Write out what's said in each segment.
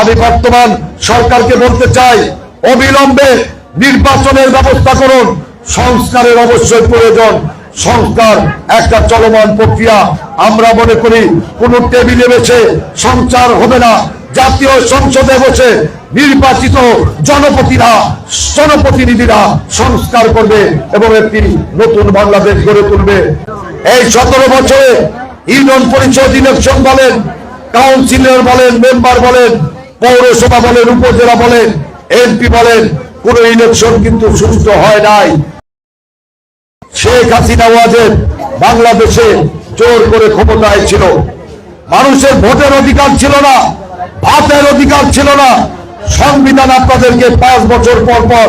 আমি বর্তমান সরকারকে বলতে চাই, অবিলম্বে নির্বাচনের ব্যবস্থা করুন। সংস্কারের অবশ্যই প্রয়োজন। সংস্কার একটা চলমান প্রক্রিয়া। আমরা মনে করি, কোন টেবিলে বসে সংসার হবে না। জাতীয় সংসদে বসে নির্বাচিত জনপ্রতিরা জনপ্রতিনিধিরা সংস্কার করবে এবং একটি নতুন বাংলাদেশ গড়ে তুলবে। এই সতেরো বছরে ইউনিয়ন পরিষদ ইলেকশন বলেন, কাউন্সিলর বলেন, মেম্বার বলেন, পৌরসভা বলেন, উপজেলা বলেন, এমপি বলেন, কোন ইলেকশন কিন্তু সুস্থ হয় নাই। শেখ হাসিনা ওয়াজেদ বাংলাদেশে জোর করে ক্ষমতায় ছিল। মানুষের ভোটের অধিকার ছিল না, ভাতের অধিকার ছিল না। সংবিধান আপনাদেরকে পাঁচ বছর পর পর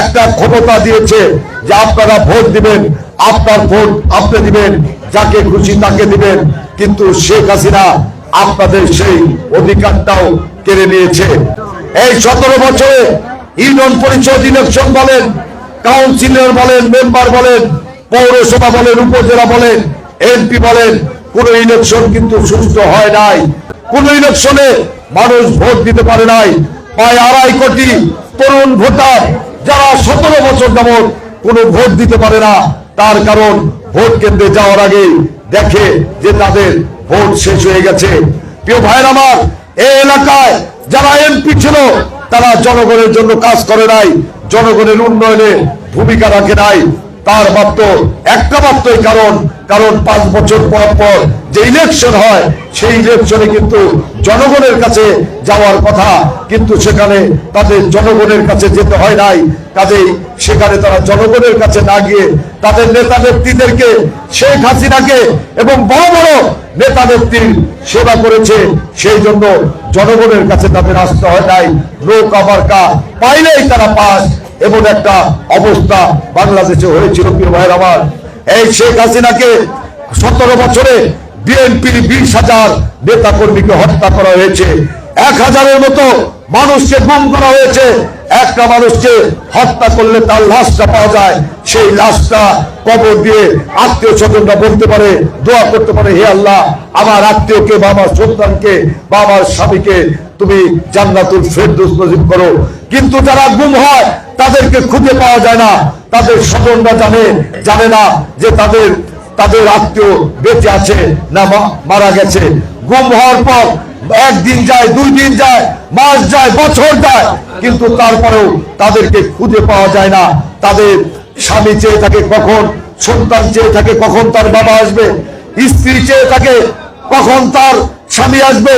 একটা ক্ষমতা দিয়েছে যে আপনারা ভোট দিবেন। আপনার ভোট আপনি দিবেন, যাকে খুশি তাকে দিবেন। কিন্তু শেখ হাসিনা আপনাদের সেই অধিকারটাও কেড়ে নিয়েছে। এই সতেরো বছরে ইউনিয়ন পরিষদ ইলেকশন বলেন, কাউন্সিলর বলেন, মেম্বার বলেন, পৌরসভা বলেন, উপজেলা বলেন এমপি বলেন, কোন ইলেকশন কিন্তু সুস্থ হয় নাই। কোন ইলেকশনে মানুষ ভোট দিতে পারে নাই। প্রায় আড়াই কোটি তরুণ ভোটার যারা সতেরো বছর যাবৎ কোনো ভোট দিতে পারে না। তার কারণ ভোট কেন্দ্রে যাওয়ার আগে দেখে যে তাদের ভোট শেষ হয়ে গেছে। প্রিয় ভাইয়ের আমার এই এলাকায় যারা এমপি ছিল, তারা জনগণের জন্য কাজ করে নাই, জনগণের উন্নয়নে ভূমিকা রাখে নাই। তার মাত্র একটা মাত্রই কারণ কারণ পাঁচ বছর পর পর যে ইলেকশন হয়, সেই ইলেকশনে কিন্তু জনগণের কাছে যাওয়ার কথা, কিন্তু সেখানে তাদের জনগণের কাছে যেতে হয় নাই। কাজেই সেখানে তারা জনগণের কাছে না গিয়ে তাদের নেতা নেত্রীদেরকে শেখ হাসিনাকে এবং বড় বড় নেতা নেত্রীর সেবা করেছে। সেই জন্য জনগণের কাছে তাদের আসতে হয় নাই। নৌকা মার্কা পাইলেই তারা পাস। এমন একটা অবস্থা বাংলাদেশে হয়েছিল, প্রিয় ভাইয়ের আমার। এই শেখ হাসিনাকে সতেরো বছরে বিএনপির বিশ হাজার নেতা কর্মীকে হত্যা করা হয়েছে। এক হাজারের মতো মানুষকে গুম করা হয়েছে। একটা মানুষকে হত্যা করলে তার লাশটা পাওয়া যায়। সেই লাশটা কবর দিয়ে আত্মীয় স্বজনরা বলতে পারে, দোয়া করতে পারে, হে আল্লাহ, আমার আত্মীয়কে বা আমার সন্তানকে, বা আমার স্বামীকে তুমি জান্নাতুল ফেরদৌস নজিব করো। কিন্তু যারা গুম হয়, তাদেরকে খুঁজে পাওয়া যায় না। তাদের স্বজনরা জানে জানে না যে তাদের তাদের আত্মীয় বেঁচে আছে না মারা গেছে। গুম হওয়ার পর একদিন যায়, দুই দিন যায়, মাস যায়, বছর যায়, কিন্তু তারপরেও তাদেরকে খুঁজে পাওয়া যায় না। তাদের স্বামী চেয়ে থাকে কখন, সন্তান চেয়ে থাকে কখন তার বাবা আসবে, স্ত্রী চেয়ে থাকে কখন তার স্বামী আসবে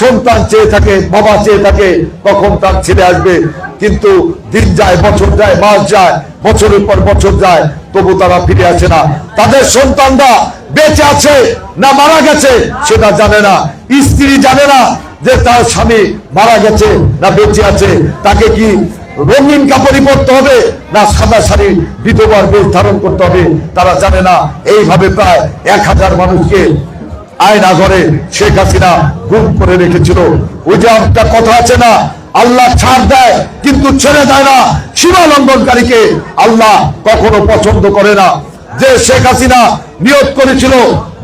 সন্তান চেয়ে থাকে, বাবা চেয়ে থাকে, কখন তার ছেলে আসবে। কিন্তু দিন যায়, বছর যায়, মাস যায়, বছরের পর বছর যায়, তবু তারা ফিরে আসে না। তাদের সন্তানরা বেঁচে আছে না মারা গেছে, সেটা জানে না। স্ত্রী জানে না যে তার স্বামী মারা গেছে না বেঁচে আছে। তাকে কি রঙিন কাপড়ই পরতে হবে না সাদা শাড়ি বিধবার বেশ ধারণ করতে হবে? তারা জানে না। এইভাবে প্রায় এক হাজার মানুষকে আয়না ঘরে শেখ হাসিনা গুম করে রেখেছিল। ওই যে একটা কথা আছে না, আল্লাহ ছাড় দেয় কিন্তু ছেড়ে দেয় না। সীমা লঙ্ঘনকারীকে আল্লাহ কখনো পছন্দ করে না। যে শেখ হাসিনা নিয়োগ করেছিল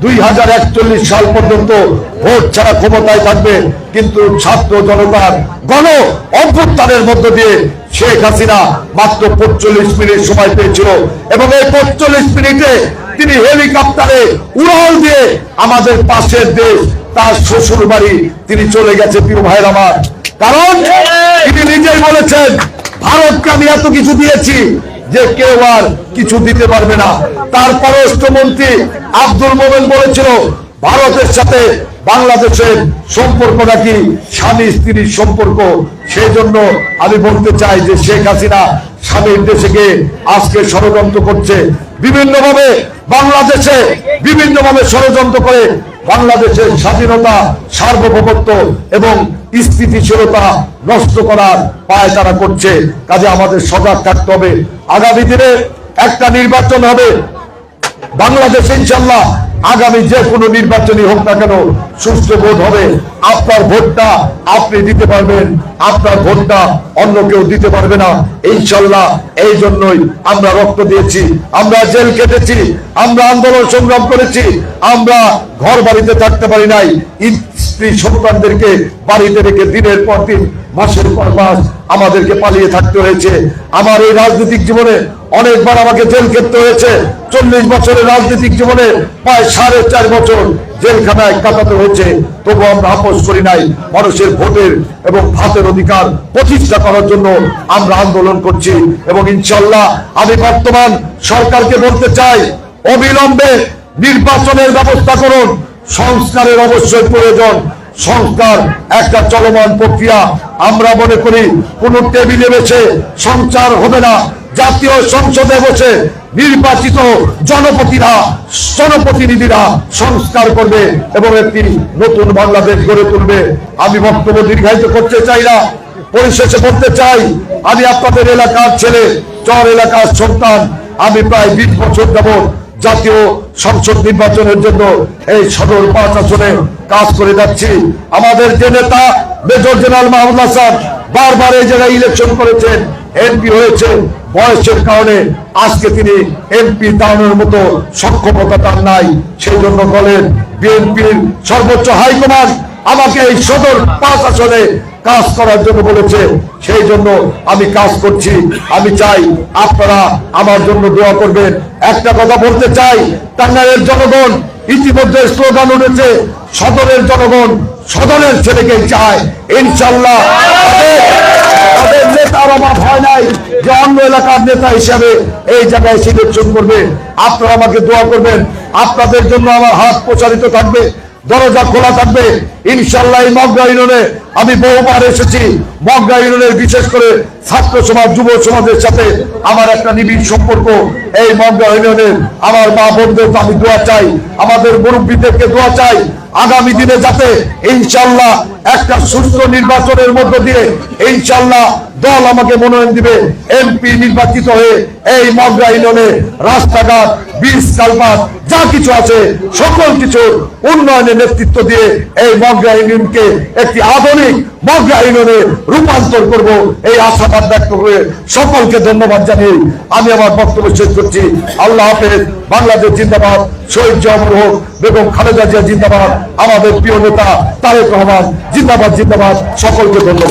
দুই হাজার একচল্লিশ সাল পর্যন্ত ভোট ছাড়া ক্ষমতায় থাকবে, কিন্তু ছাত্র জনতার গণ অভ্যুত্থানের দিয়ে শেখ হাসিনা মাত্র মিনিট সময় পেয়েছিল এবং এই মিনিটে তিনি হেলিকপ্টারে উড়াল দিয়ে আমাদের পাশের দেশ, তার শ্বশুর বাড়ি তিনি চলে গেছে, প্রিয় ভাইয়ের আমার। কারণ তিনি নিজেই বলেছেন, ভারতকে আমি এত কিছু দিয়েছি যে কেউ আর কিছু দিতে পারবে না। তার পররাষ্ট্রমন্ত্রী আব্দুল মোমেন বলেছিল, ভারতের সাথে বাংলাদেশের সম্পর্ক নাকি স্বামী স্ত্রীর সম্পর্ক? সেই জন্য আমি বলতে চাই যে শেখ হাসিনা স্বামীর দেশে আজকে ষড়যন্ত্র করছে। বিভিন্নভাবে বাংলাদেশে বিভিন্নভাবে ষড়যন্ত্র করে বাংলাদেশের স্বাধীনতা, সার্বভৌমত্ব এবং স্থিতিশীলতা নষ্ট করার পায় তারা করছে। কাজে আমাদের সজাগ থাকতে হবে। আগামী দিনে একটা নির্বাচন হবে। বাংলাদেশ ইনশাল্লাহ আগামী যে কোনো নির্বাচনই হোক না কেন সুস্থ বোধ হবে। আপনার ভোটটা আপনি দিতে পারবেন, আপনার ভোটটা অন্য কেউ দিতে পারবে না। ইনশাল্লাহ এই জন্যই আমরা রক্ত দিয়েছি, আমরা জেল কেটেছি আমরা আন্দোলন সংগ্রাম করেছি, আমরা ঘর বাড়িতে থাকতে পারি নাই। স্ত্রী সন্তানদেরকে বাড়িতে রেখে দিনের পর দিন, মাসের পর মাস আমাদেরকে পালিয়ে থাকতে হয়েছে। আমার এই রাজনৈতিক জীবনে অনেকবার আমাকে জেল খেটতে হয়েছে। চল্লিশ বছরের রাজনৈতিক জীবনে প্রায় সাড়ে চার বছর জেলখানায় কাটাতে হয়েছে। তবু আমরা আপোষ করি নাই। মানুষের ভোটের এবং ভাতের অধিকার প্রতিষ্ঠা করার জন্য আমরা আন্দোলন করছি এবং ইনশাল্লাহ আমি বর্তমান সরকারকে বলতে চাই, অবিলম্বে নির্বাচনের ব্যবস্থা করুন। সংস্কারের অবশ্যই প্রয়োজন। সংস্কার একটা চলমান প্রক্রিয়া। আমরা মনে করি কোন টেবিলে বেছে সঞ্চার হবে না। জাতীয় সংসদে বসে নির্বাচিত জনপতিরা, জনপ্রতিনিধিরা সংস্কার করবে এবং একটি নতুন বাংলাদেশ গড়ে তুলবে। আমি বক্তব্য দীর্ঘায়িত করতে চাই না, পরিশেষে করতে চাই, আমি আপনাদের এলাকার ছেলে, চর এলাকার সন্তান, আমি প্রায় বিশ বছর যাবত জাতীয় সংসদ নির্বাচনের জন্য এই সদর পাঁচ আসনে কাজ করে যাচ্ছি। আমাদের যে নেতা, মেজর জেনারেল মাহমুদ হাসান, বারবার এই জায়গায় ইলেকশন করেছেন, এমপি হয়েছেন বয়সের কারণে আজকে তিনি এমপি দাঁড়ানোর মতো সক্ষমতা তার নাই। সেই জন্য বলেন, বিএনপির সর্বোচ্চ হাইকমান্ড আমাকে এই সদর পাঁচ আসনে কাজ করার জন্য বলেছে। সেই জন্য আমি কাজ করছি। আমি চাই আপনারা আমার জন্য দোয়া করবেন। একটা কথা বলতে চাই, টাঙ্গাইলের জনগণ ইতিমধ্যে স্লোগান উঠেছে, সদরের জনগণ সদরের ছেলেকে চায়। ইনশাল্লাহ নেতার অভাব হয় নাই যে অন্য এলাকার নেতা হিসাবে এই জায়গায় সিলেকশন করবে। আপনারা আমাকে দোয়া করবেন। আপনাদের জন্য আমার হাত প্রচারিত থাকবে, দরজা খোলা থাকবে। ইনশাল্লাহ এই মগরা ইউনিয়নে আমি বহুবার এসেছি। মগরা ইউনিয়নের বিশেষ করে ছাত্র সমাজ, যুব সমাজের সাথে আমার একটা নিবিড় সম্পর্ক। এই মগরা ইউনিয়নের আমার মা বোনদের আমি দোয়া চাই। আমাদের মুরব্বীদেরকে দোয়া চাই। আগামী দিনে যাতে ইনশাল্লাহ একটা সুস্থ নির্বাচনের মধ্য দিয়ে ইনশাল্লাহ দল আমাকে মনোনয়ন দিবে এমপি নির্বাচিত হয়ে এই মগরা ইউনিয়নে রাস্তাঘাট বীজ কালপাত যা কিছু আছে, সকল কিছু উন্নয়নের নেতৃত্ব দিয়ে এই মগরা ইউনিয়নকে একটি আধুনিক মগরা ইউনিয়নে রূপান্তর করব। এই আশাবাদ ব্যক্ত করে সকলকে ধন্যবাদ জানিয়ে আমি আমার বক্তব্য শেষ করছি। আল্লাহ হাফেজ, বাংলাদেশ জিন্দাবাদ, শহীদ জহর হোক, বেগম খালেদা জিয়া জিন্দাবাদ, আমাদের প্রিয় নেতা তারেক রহমান, জিন্দাবাদ জিন্দাবাদ, সকলকে ধন্যবাদ।